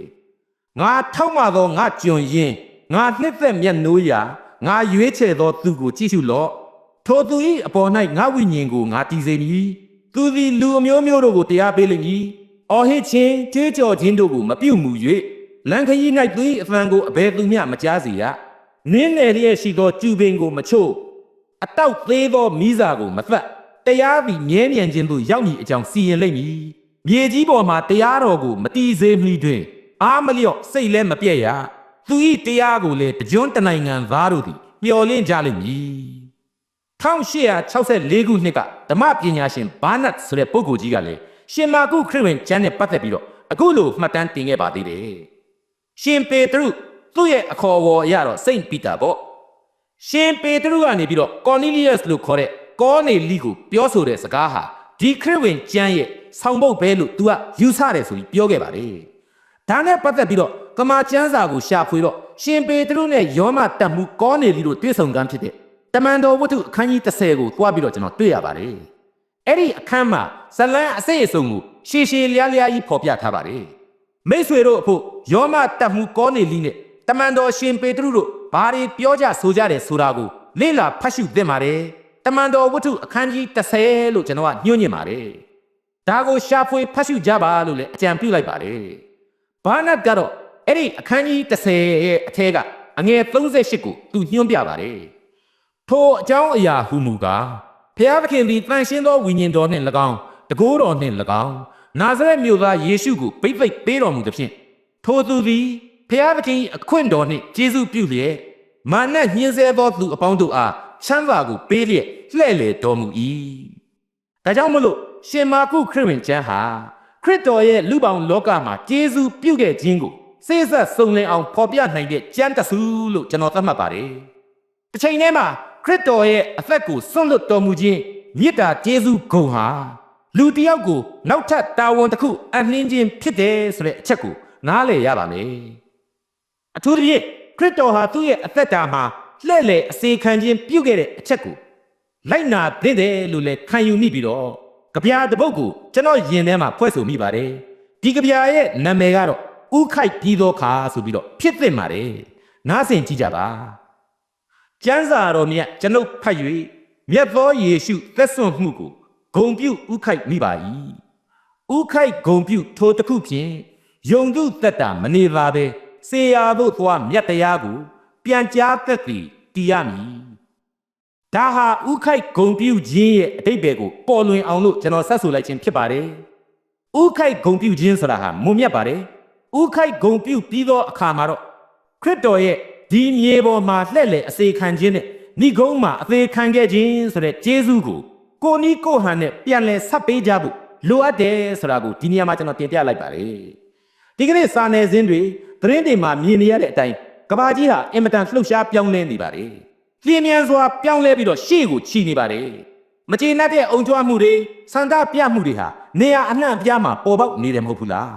ငါထောက်မှသောငါကျွန်ရင်ငါနှစ်သက်မျက်နှိုးရာငါရွေးချယ်သောသူကိုကြည့်ရှုလော့ထိုသူ၏အပေါ်၌ငါဝိညာဉ်ကိုငါတည်စေမည်သူသည်လူအမျိုးမျိုးတို့ကိုတရားပေးလိမ့်မည် အော်ဟစ်ခြင်းကြေးကြော်ခြင်းတို့ကိုမပြုတ်မူ၍လန်ခရီး၌သူ၏အဖန်ကိုအဘယ်သူမျှမကြားစေရနင်းနယ်လျက်ရှိသောကျူပင်ကိုမချို့အတောက်သေးသောမိစာကိုမသက်တရားသည်မြဲမြံခြင်းသို့ရောက်မည်အကြောင်းစီရင်လိမ့်မည်မြေကြီးပေါ်မှာတရားတော်ကိုမတီးစေမီတွင်အာမလျော့စိတ်လည်းမပြည့်ရသူ၏တရားကိုလည်းတကြွတနိုင်ငံသားတို့သည်မျှော်လင့်ကြလိမ့်မည်1864ခုနှစ်ကဓမ္မပညာရှင်ဘာနတ်ဆိုတဲ့ပုဂ္ဂိုလ်ကြီးကလည်း ရှင်မာကုခရစ်ဝင်ကျမ်းနဲ့ပတ်သက်ပြီးတော့အခုလိုမှတ်တမ်းတင်ခဲ့ပါသေးတယ်ရှင်ပေတရုသူ့ရဲ့အခေါ်အဝေါ်အရတော့စိန့်ပီတာပေါ့ရှင်ပေတရုကနေပြီးတော့ကော်နီလီယပ်စ်လို့ခေါ်တဲ့ကောနေလီကိုပြောဆိုတဲ့စကားဟာဒီခရစ်ဝင်ကျမ်းရဲ့ဆောင်ပုတ်ပဲလို့ तू ကယူဆတယ်ဆိုပြီးပြောခဲ့ပါတယ်ဒါနဲ့ပတ်သက်ပြီးတော့ကမာကျမ်းစာကိုရှာဖွေတော့ရှင်ပေတရုနဲ့ယောမတက်မှုကောနေလီတို့တွေ့ဆုံကမ်းဖြစ်တဲ့တမန်တော်ဝတ္ထုအခန်းကြီး30ကိုတွားပြီးတော့ကျွန်တော်တွေ့ရပါတယ် အဲ့ဒီအခန်းမှာဇလန်းအစိတ်အစုံကိုရှည်ရှည်လျားလျားကြီးဖော်ပြထားပါတယ်မိษွေတို့အဖို့ယောမတက်မှုကောနေလီနဲ့တမန်တော်ရှင်ပေတရုတို့ဘာတွေပြောကြဆိုကြတယ်ဆိုတာကိုလေ့လာဖတ်ရှုသင့်ပါတယ်တမန်တော်ဝတ္ထုအခန်းကြီး30လို့ကျွန်တော်ကညွှန်ညင်ပါတယ်ဒါကိုရှာဖွေဖတ်ရှုကြပါလို့လည်းအကြံပြုလိုက်ပါတယ်ဘာနတ်ကတော့အဲ့ဒီအခန်းကြီး30ရဲ့အထက်ကအငယ်38ကိုသူညွှန်ပြပါတယ်ထိုအကြောင်းအရာဟုမူကား ဖျားသခင်သည်တန်ရှင်းသောဝိညာဉ်တော်နှင့်၎င်းတကိုးတော်နှင့်၎င်းနာဇရက်မြို့သားယေရှုကိုပိတ်ပိတ်ပေးတော်မူသဖြင့်ထိုသူသည်ဖျားသခင်၏အခွင့်တော်နှင့်ကျေးဇူးပြုလျက်မာနညှင်းဆဲသောသူအပေါင်းတို့အားချမ်းသာကိုပေးလျက်လှဲ့လေတော်မူ၏ဒါကြောင့်မလို့ရှင်မာကုခရစ်ဝင်ကျမ်းဟာခရစ်တော်ရဲ့လူပေါင်းလောကမှာကျေးဇူးပြုခဲ့ခြင်းကိုစိတ်ဆက်စုံလင်အောင်ဖော်ပြနိုင်တဲ့ကျမ်းတဆူလို့ကျွန်တော်သတ်မှတ်ပါတယ်။တစ်ချိန်တည်းမှာ ခရစ်တော်ရဲ့အသက်ကိုစွန့်လွတ်တော်မူခြင်းမြစ်တာကျေးဇူးဂုဏ်ဟာလူတစ်ယောက်ကိုနောက်ထပ်တာဝန်တစ်ခုအနှင်းခြင်းဖြစ်တယ်ဆိုတဲ့အချက်ကိုနားလည်ရပါမယ်။အထူးသဖြင့်ခရစ်တော်ဟာသူ့ရဲ့အသက်တာမှာလှဲ့လေအစေခံခြင်းပြုခဲ့တဲ့အချက်ကိုလိုက်နာသင့်တယ်လို့လည်းခံယူမိပြီးတော့ကြပြာတစ်ပုတ်ကိုကျွန်တော်ယင်ထဲမှာဖွဲ့ဆိုမိပါတယ်။ဒီကြပြာရဲ့နာမည်ကတော့ဥခိုက်ပြီးသောခါဆိုပြီးတော့ဖြစ်သင့်ပါတယ်။နားဆင်ကြည့်ကြပါ။ ကျမ်းစာတော်မြတ်ကျွန်ုပ်ဖတ်၍မြတ်သောယေရှုသက်စွန့်မှုကိုဂုံပြုဥခိုက်မိပါ၏။ဥခိုက်ဂုံပြုထိုတစ်ခုဖြင့်ယုံသူသက်တာမနေပါပဲစေရာတို့သွားမြတ်တရားကို ပြန်ကြားသက်သည်တည်ရမည်။ဒါဟာဥခိုက်ဂုံပြုခြင်းရဲ့အတိတ်ဘယ်ကိုပေါ်လွင်အောင်လို့ကျွန်တော်ဆက်ဆိုလိုက်ခြင်းဖြစ်ပါတယ်။ဥခိုက်ဂုံပြုခြင်းဆိုတာဟာမုံမြတ်ပါတယ်ဥခိုက်ဂုံပြုပြီးသောအခါမှာတော့ခရစ်တော်ရဲ့ ဒီမြေပေါ်မှာလှည့်လည်အစေခံခြင်းနဲ့ဏိဂုံးမှာအသေးခံခဲ့ခြင်းဆိုတဲ့ကျေးဇူးကိုကိုနီးကိုဟန်နဲ့ပြန်လဲဆက်ပေးကြဖို့လိုအပ်တယ်ဆိုတာကိုဒီနေရာမှာကျွန်တော်တင်ပြလိုက်ပါတယ်ဒီကနေ့စာနယ်ဇင်းတွေသတင်းတွေမှာမြင်နေရတဲ့အတိုင်းကဘာကြီးဟာအင်မတန်လှုပ်ရှားပြောင်းလဲနေပါတယ်လျင်မြန်စွာပြောင်းလဲပြီးတော့ရှေ့ကိုချီနေပါတယ်မကျေနပ်တဲ့အုံကြွမှုတွေစန္ဒပြမှုတွေဟာနေရာအနှံ့အပြားမှာပေါ်ပေါက်နေတယ်မဟုတ်ဘူးလား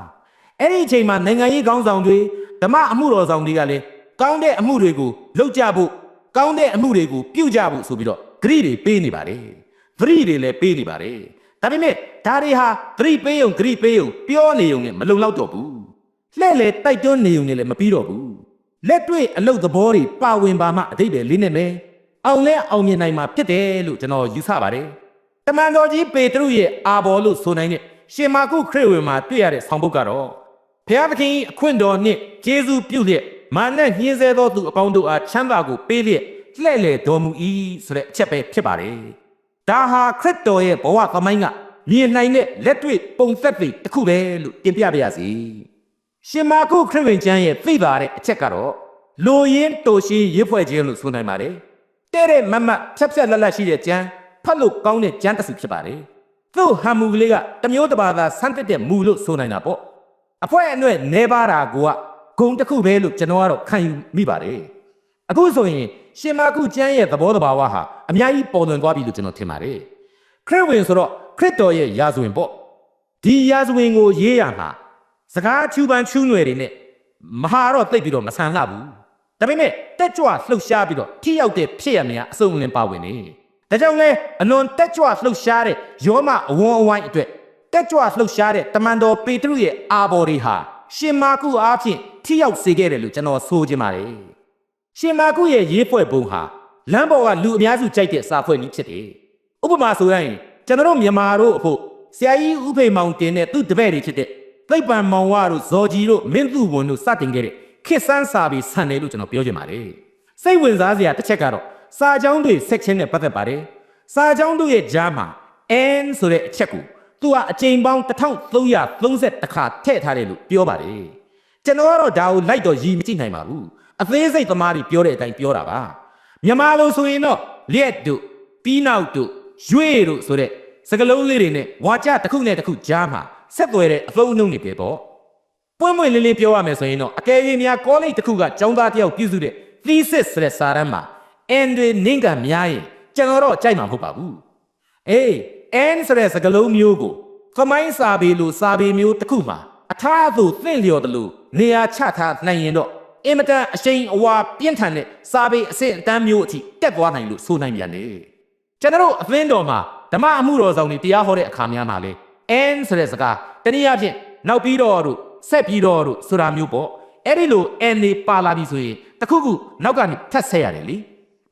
အဲ့ဒီအချိန်မှာနိုင်ငံရေးခေါင်းဆောင်တွေဓမ္မအမှုတော်ဆောင်တွေကလည်း ကောင်းတဲ့အမှုတွေကိုလုပ်ကြဖို့ကောင်းတဲ့အမှုတွေကိုပြုကြဖို့ဆိုပြီးတော့ဂရိတွေပေးနေပါတယ်ဂရိတွေလည်းပေးနေပါတယ်ဒါပေမဲ့ဒါတွေဟာဂရိပေးုံဂရိပေးုံပြောနေုံနဲ့မလုံလောက်တော့ဘူးလှဲ့လေတိုက်တွန်းနေုံနဲ့လည်းမပြီးတော့ဘူးလက်တွေ့အလုပ်သဘောတွေပါဝင်ပါမှအတိတ်ပဲလေးနဲ့မယ်အောင်လဲအောင်မြင်နိုင်မှာဖြစ်တယ်လို့ကျွန်တော်ယူဆပါတယ်တမန်တော်ကြီးပေတရုရဲ့အာဘော်လို့ဆိုနိုင်တဲ့ရှင်မာကုခရစ်ဝင်မှာတွေ့ရတဲ့ဆောင်ပုဒ်ကတော့ဖျားသခင်၏အခွင့်တော်နှင့်ကျေးဇူးပြုလျက် မာနညှင်းဆဲသောသူအပေါင်းတို့အားချမ်းသာကိုပေးလျက်လှဲ့လေတော်မူ၏ဆိုတဲ့အချက်ပဲဖြစ်ပါတယ်ဒါဟာခရစ်တော်ရဲ့ဘဝသမိုင်းကမြင်နိုင်တဲ့လက်တွေ့ပုံသက်တွေတစ်ခုပဲလို့တင်ပြပါရစေရှင်မာကုခရစ်ဝင်ကျမ်းရဲ့သိပါတဲ့အချက်ကတော့လိုရင်းတိုရှိရွတ်ဖွဲ့ခြင်းလို့ဆိုနိုင်ပါတယ်တဲ့တဲ့မတ်မတ်ဖြတ်ဖြတ်လက်လက်ရှိတဲ့ကျမ်းဖတ်လို့ကောင်းတဲ့ကျမ်းတစ်စုဖြစ်ပါတယ်သူ့ဟန်မူကလေးကတစ်မျိုးတစ်ပါးသာဆန်းသက်တဲ့မူလို့ဆိုနိုင်တာပေါ့အဖွဲအနှဲ့နေပါတာက ဂုံတစ်ခုပဲလို့ကျွန်တော်ကတော့ခံယူမိပါတယ်အခုဆိုရင်ရှင်မာကုကျမ်းရဲ့သဘောတဘာဝဟာအများကြီးပေါ်လွင်သွားပြီလို့ကျွန်တော်ထင်ပါတယ်ခရစ်ဝင်ဆိုတော့ခရစ်တော်ရဲ့ယာဇဝင်ပေါ့ဒီယာဇဝင်ကိုရေးရမှာစကားချူပန်ချူးနွယ်တွေနဲ့မဟာတော့သိပ်ပြီးတော့မဆန်လှဘူးဒါပေမဲ့တက်ကြွလှုပ်ရှားပြီးတော့ထိရောက်တဲ့ဖြစ်ရများအစုံအလင်ပါဝင်နေဒါကြောင့်လဲအလွန်တက်ကြွလှုပ်ရှားတဲ့ယောမအဝန်းအဝိုင်းအတွက်တက်ကြွလှုပ်ရှားတဲ့တမန်တော်ပေတရုရဲ့အာဘော်တွေဟာရှင်မာကုအားဖြင့် ထိရောက်စေခဲ့တယ်လို့ကျွန်တော်ဆိုချင်ပါတယ်ရှင်မာကုရဲ့ရေးဖွဲ့ပုံဟာလမ်းပေါ်ကလူအများစုကြိုက်တဲ့စာဖွဲ့နည်းဖြစ်တယ်ဥပမာဆိုရရင်ကျွန်တော်တို့မြန်မာတို့အဖို့ဆရာကြီးဥဖေမောင်တင်တဲ့သူ့တပည့်တွေဖြစ်တဲ့သိပ္ပံမောင်ဝတို့ဇော်ကြီးတို့မင်းသူဝန်တို့စတင်ခဲ့တဲ့ခေတ်ဆန်းစာပေဆန်တယ်လို့ကျွန်တော်ပြောချင်ပါတယ်စိတ်ဝင်စားစရာတစ်ချက်ကတော့စာကြောင်းတွေဆက်ချင်းနဲ့ပတ်သက်ပါတယ်စာကြောင်းတို့ရဲ့ကြားမှာ N ဆိုတဲ့အချက်ကိုသူကအချိန်ပေါင်း1330ခါထည့်ထားတယ်လို့ပြောပါတယ် ကျွန်တော်ကတော့ဒါကိုလိုက်တော့ရည်မကြည့်နိုင်ပါဘူးအသေးစိတ်သမားတွေပြောတဲ့အတိုင်းပြောတာပါမြန်မာလိုဆိုရင်တော့လျက်တို့ပြီးနောက်တို့ရွေတို့ဆိုတဲ့စကလုံးလေးတွေနဲ့ဝါကြတစ်ခုနဲ့တစ်ခုကြားမှာဆက်သွယ်တဲ့အသုံးအနှုန်းတွေပဲပေါ့ပွင့်ပွင့်လင်းလင်းပြောရမယ်ဆိုရင်တော့အကယ်၍များကောလိပ်တစ်ခုကကျောင်းသားတယောက်ပြုစုတဲ့ thesis ဆိုတဲ့စာတမ်းမှာ n တွေနင့်ကများရင်ကျွန်တော်တော့ကြိုက်မှာမဟုတ်ပါဘူးအေး n ဆိုတဲ့စကလုံးမျိုးကိုသမိုင်းစာပေလိုစာပေမျိုးတစ်ခုမှာ အထာအသူသင့်လျော်တယ်လို့နေရာချထားနိုင်ရင်တော့အင်မတန်အရှိန်အဝါပြင်းထန်တဲ့စာပေအစစ်အတမ်းမျိုးအထိတက်သွားနိုင်လို့ဆိုနိုင်ပြန်တယ်ကျွန်တော်တို့အသင်းတော်မှာဓမ္မအမှုတော်ဆောင်တွေတရားဟောတဲ့အခါများမှာလေ n ဆိုတဲ့စကားတနည်းအားဖြင့်နောက်ပြီးတော့တို့ဆက်ပြီးတော့တို့ဆိုတာမျိုးပေါ့အဲ့ဒီလို n နေပါလာပြီဆိုရင်တခုခုနောက်ကနေထပ်ဆက်ရတယ်လေ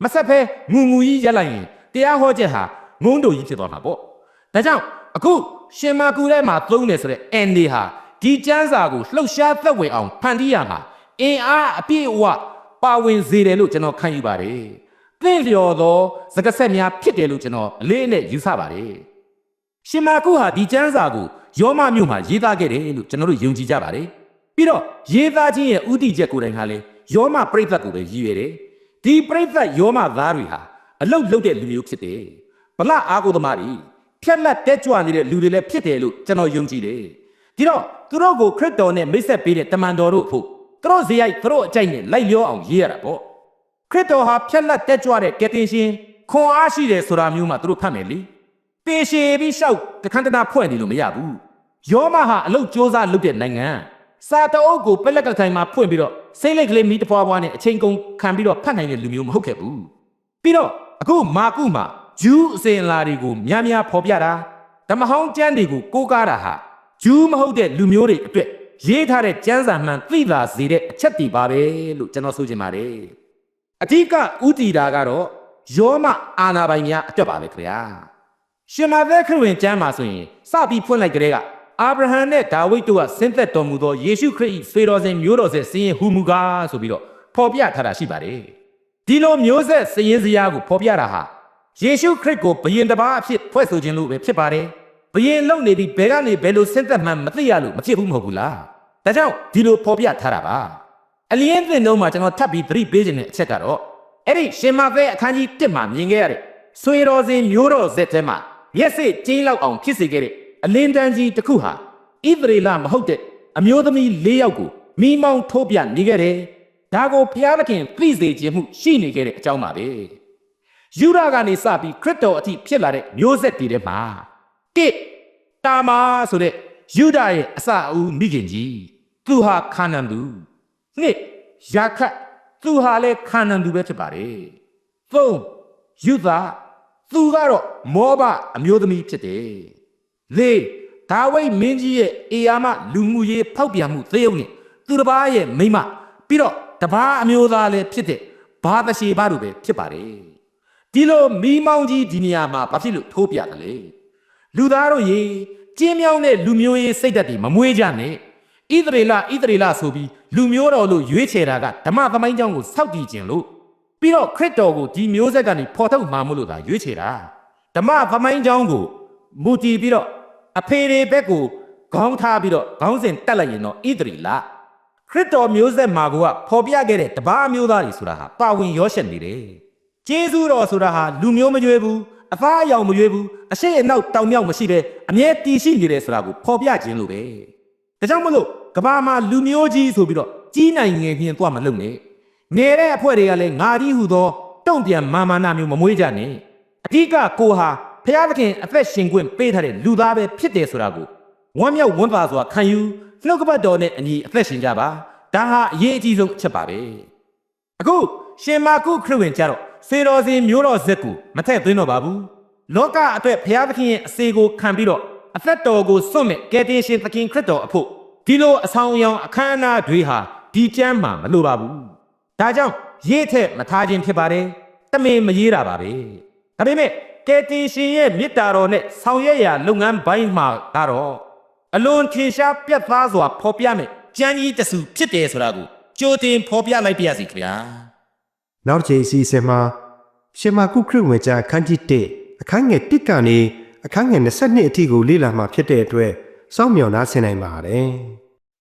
မဆက်ဖဲငူငူကြီးရက်လိုက်ရင်တရားဟောချက်ဟာငုံတို့ကြီးဖြစ်သွားမှာပေါ့ဒါကြောင့်အခုရှင်မာကူထဲမှာသုံးတယ်ဆိုတဲ့ n နေဟာ ဒီကျမ်းစာကိုလှုပ်ရှားသက်ဝင်အောင်ဖန်တီးရမှာအင်အားအပြည့်အဝပါဝင်စေတယ်လို့ကျွန်တော်ခံယူပါတယ်သင့်လျော်သောစကားဆက်များဖြစ်တယ်လို့ကျွန်တော်အလေးအနက်ယူဆပါတယ်ရှင်မာကုဟာဒီကျမ်းစာကိုယောမမြို့မှာရေးသားခဲ့တယ်လို့ကျွန်တော်တို့ယုံကြည်ကြပါတယ်ပြီးတော့ရေးသားခြင်းရဲ့ဥတီချက်ကိုယ်တိုင်ဟာလေယောမပြိဿတ်ကိုပဲရည်ရွယ်တယ်ဒီပြိဿတ်ယောမသားတွေဟာအလုတ်လုတ်တဲ့လူမျိုးဖြစ်တယ်ဗလအားကိုသမားတွေဖြက်လက်တက်ကြွနေတဲ့လူတွေလည်းဖြစ်တယ်လို့ကျွန်တော်ယုံကြည်တယ်ဒီတော့ သူတို့ကိုခရစ်တော်နဲ့မိတ်ဆက်ပေးတဲ့တမန်တော်တို့အဖို့သူတို့ဇေယိုက်သူတို့အကြိုက်နဲ့လိုက်လျောအောင်ရေးရတာပေါ့ခရစ်တော်ဟာဖြက်လက်တက်ကြွတဲ့ကယ်တင်ရှင်ခွန်အားရှိတယ်ဆိုတာမျိုးမှသူတို့ဖတ်မယ်လေတေရှည်ပြီးရှောက်တခန္တနာဖွဲ့နေလို့မရဘူးယောမဟာအလုတ်စ조사လုပ်တဲ့နိုင်ငံစာတအုပ်ကိုပက်လက်ကထိုင်မှာဖွင့်ပြီးတော့စိတ်လက်ကလေးမီးတဖွာဖွာနဲ့အချိန်ကုန်ခံပြီးတော့ဖတ်နိုင်တဲ့လူမျိုးမဟုတ်ခဲ့ဘူးပြီးတော့အခုမာကုမှာဂျူးအစဉ်အလာတွေကိုများများဖော်ပြတာဓမ္မဟောင်းကျမ်းတွေကိုကိုးကားတာဟာ ဂျူးမဟုတ်တဲ့လူမျိုးတွေအတွက်ရေးထားတဲ့ကျမ်းစာမှန်သိလာစေတဲ့အချက်တွေပါပဲလို့ကျွန်တော်ဆိုချင်ပါတယ်အဓိကဥတီတာကတော့ယောမအာနာပိုင်များအတွက်ပါပဲခင်ဗျာရှင်မာသက်ခရစ်ဝင်ကျမ်းမှာဆိုရင်စပြီးဖွင့်လိုက်ကြတဲ့ကအာဗြဟံနဲ့ဒါဝိဒ်တို့ကဆင်းသက်တော်မူသောယေရှုခရစ်၏ဖေတော်စင်မျိုးတော်ဆက်စည်ရင်ဟူမူကားဆိုပြီးတော့ဖော်ပြထားတာရှိပါတယ်ဒီလိုမျိုးဆက်စည်ရင်စရာကိုဖော်ပြတာဟာယေရှုခရစ်ကိုဘယင်တစ်ပါးအဖြစ်ဖွဲ့ဆိုခြင်းလို့ပဲဖြစ်ပါတယ် ဘယင်လုံနေပြီးဘယ်ကနေဘယ်လိုစဉ်သက်မှန်းမသိရလို့မဖြစ်ဘူးမဟုတ်ဘူးလားဒါကြောင့်ဒီလိုဖော်ပြထားတာပါအလျင်းသင်တော့မှကျွန်တော်ထပ်ပြီးသတိပေးခြင်းတဲ့အချက်ကတော့အဲ့ဒီရှင်မဖဲအခန်းကြီး1မှာမြင်ခဲ့ရတဲ့ဆွေတော်စင်မျိုးတော်ဇက်ထဲမှာရက်စစ်ကျင်းလောက်အောင်ဖြစ်စေခဲ့တဲ့အလင်းတန်းကြီးတစ်ခုဟာဣသရေလမဟုတ်တဲ့အမျိုးသမီး၄ယောက်ကိုမိမောင်းထိုးပြနေခဲ့တယ်ဒါကိုဘုရားသခင်သိစေခြင်းမှုရှိနေခဲ့တဲ့အကြောင်းပါပဲယူဒကနေစပြီးခရစ်တော်အထိဖြစ်လာတဲ့မျိုးဆက်တွေထဲမှာ တစ်တာမာဆိုတဲ့ယူဒရဲ့အစအဦးမိခင်ကြီးသူဟာခါနန်သူနှစ်ယာခတ်သူဟာလည်းခါနန်သူပဲဖြစ်ပါတယ်သုံးယူဒသူကတော့မောဘအမျိုးသမီးဖြစ်တယ်လေးဒါဝိဒ်မင်းကြီးရဲ့အေယာမလူမှုရေးဖောက်ပြန်မှုသေယုံနဲ့သူတစ်ပါးရဲ့မိန်းမပြီးတော့တပားအမျိုးသားလည်းဖြစ်တဲ့ဘာသရှေဘတို့ပဲဖြစ်ပါတယ်ဒီလိုမိမောင်းကြီးဒီနေရာမှာဘာဖြစ်လို့ထိုးပြတယ်လဲ လူသားတို့ရေကျင်းမြောင်းတဲ့လူမျိုးရေးစိတ်ဓာတ်တွေမမွေးကြနဲ့ဣသရေလဣသရေလဆိုပြီးလူမျိုးတော်လို့ရွေးချယ်တာကဓမ္မသမိုင်းကြောင်းကိုစောက်တည်ခြင်းလို့ပြီးတော့ခရစ်တော်ကိုဒီမျိုးဆက်ကနေဖော်ထုတ်မှာမို့လို့သာရွေးချယ်တာဓမ္မသမိုင်းကြောင်းကိုမူတည်ပြီးတော့အဖေတွေဘက်ကိုခေါင်းထားပြီးတော့ခေါင်းစဉ်တက်လိုက်ရင်တော့ဣသရေလခရစ်တော်မျိုးဆက်မှာကဖော်ပြခဲ့တဲ့တပါးမျိုးသားတွေဆိုတာဟာပါဝင်ရောရှက်နေတယ်ကျေးဇူးတော်ဆိုတာဟာလူမျိုးမရွေးဘူး အသားအရောင်မရွေးဘူးအရှိအနောက်တောင်မြောက်မရှိပဲအမြဲတည်ရှိနေတယ်ဆိုတာကိုဖော်ပြခြင်းလို့ပဲဒါကြောင့်မလို့ကဘာမှာလူမျိုးကြီးဆိုပြီးတော့ကြီးနိုင်ငယ်ပြင်သွားမလုပ်နဲ့နေတဲ့အဖွဲ့တွေကလည်းငါကြီးဟူသောတုံ့ပြန်မာမာနာမျိုးမမွေးကြနဲ့အဓိကကိုဟာဖျားသခင်အသက်ရှင်ခွင့်ပေးထားတဲ့လူသားပဲဖြစ်တယ်ဆိုတာကိုဝမ်းမြောက်ဝမ်းသာစွာခံယူနှုတ်ကပတ်တော်နဲ့အညီအသက်ရှင်ကြပါဒါဟာအရေးအကြီးဆုံးအချက်ပါပဲအခုရှင်မာကုခရစ်ဝင်ကြတော့ စေတော်စင်မျိုးတော်ဇက်ကိုမထည့်သွင်းတော့ပါဘူးလောကအတွက်ဘုရားသခင်ရဲ့အစေကိုခံပြီးတော့အသက်တော်ကိုစွန့်မဲ့ကယ်တင်ရှင်သခင်ခရစ်တော်အဖို့ဒီလိုအဆောင်အယောင်အခမ်းအနားတွေဟာဒီကျမ်းမှာမလိုပါဘူးဒါကြောင့်ရေးထက်မထားခြင်းဖြစ်ပါတယ်တမင်မရေးတာပါပဲဒါပေမဲ့ကယ်တင်ရှင်ရဲ့မေတ္တာတော်နဲ့ဆောင်ရွက်ရာလုပ်ငန်းပိုင်းမှာကတော့အလွန်ထင်ရှားပြတ်သားစွာဖော်ပြမယ်ကျမ်းကြီးတစ်စုဖြစ်တယ်ဆိုတာကိုကြိုတင်ဖော်ပြလိုက်ပါရစေခင်ဗျာ နောက်တစ်ချိန်အစီအစဉ်မှာရှင်မာကုခရစ်ဝင်ကျမ်းအခန်းကြီး1အခန်းငယ်1ကနေအခန်းငယ်22အထိကိုလေ့လာမှဖြစ်တဲ့အတွက်စောင့်မျှော်နှားဆင်နိုင်ပါတယ်။